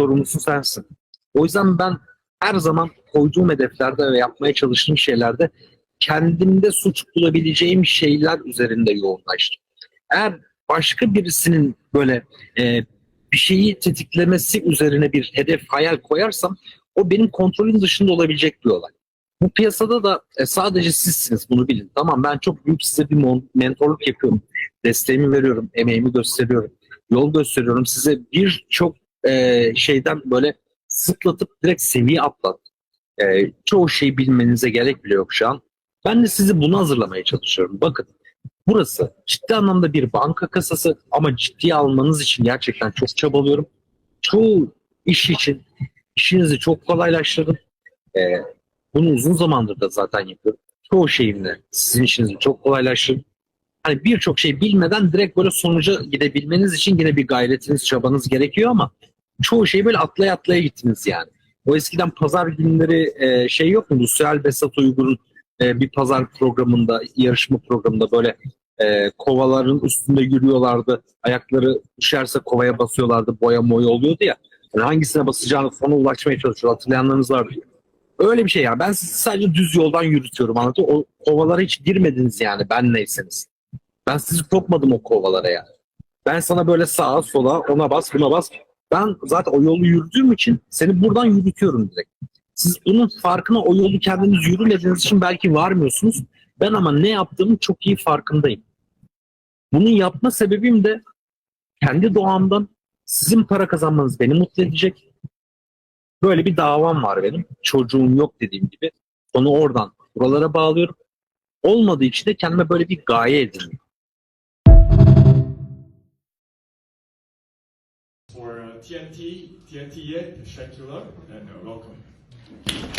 sorumlusu sensin. O yüzden ben her zaman koyduğum hedeflerde ve yapmaya çalıştığım şeylerde kendimde suç bulabileceğim şeyler üzerinde yoğunlaştım. Eğer başka birisinin böyle e, bir şeyi tetiklemesi üzerine bir hedef, hayal koyarsam o benim kontrolüm dışında olabilecek bir olay. Bu piyasada da e, sadece sizsiniz bunu bilin. Tamam ben çok büyük size bir mentorluk yapıyorum. Desteğimi veriyorum, emeğimi gösteriyorum, yol gösteriyorum. Size birçok e, şeyden böyle sıklatıp direkt seviye atlat. E, çoğu şeyi bilmenize gerek bile yok şu an. Ben de sizi buna hazırlamaya çalışıyorum. Bakın burası ciddi anlamda bir banka kasası ama ciddiye almanız için gerçekten çok çabalıyorum. Çoğu iş için işinizi çok kolaylaştırdım. E, bunu uzun zamandır da zaten yapıyorum. Çoğu şeyimle sizin işinizi çok kolaylaştırdım. Hani birçok şey bilmeden direkt böyle sonuca gidebilmeniz için yine bir gayretiniz, çabanız gerekiyor ama çoğu şeyi böyle atlaya atlaya gittiniz yani. O eskiden pazar günleri e, şey yok mu? Sühel Besat Uygur'un e, bir pazar programında, yarışma programında böyle e, kovaların üstünde yürüyorlardı. Ayakları düşerse kovaya basıyorlardı. Boya moya oluyordu ya. Yani hangisine basacağını sona ulaşmaya çalışıyor. Hatırlayanlarınız vardır. Öyle bir şey ya. Ben sizi sadece düz yoldan yürütüyorum anladın mı? O kovalara hiç girmediniz yani ben neyseniz. Ben sizi sokmadım o kovalara yani. Ben sana böyle sağa sola ona bas buna bas. Ben zaten o yolu yürüdüğüm için seni buradan yürütüyorum direkt. Siz bunun farkına o yolu kendiniz yürümediğiniz için belki varmıyorsunuz. Ben ama ne yaptığımın çok iyi farkındayım. Bunun yapma sebebim de kendi doğamdan sizin para kazanmanız beni mutlu edecek. Böyle bir davam var benim. Çocuğum yok dediğim gibi. Onu oradan buralara bağlıyorum. Olmadığı için de kendime böyle bir gaye edindim. TNT, TNTA, Shakula, and uh, welcome.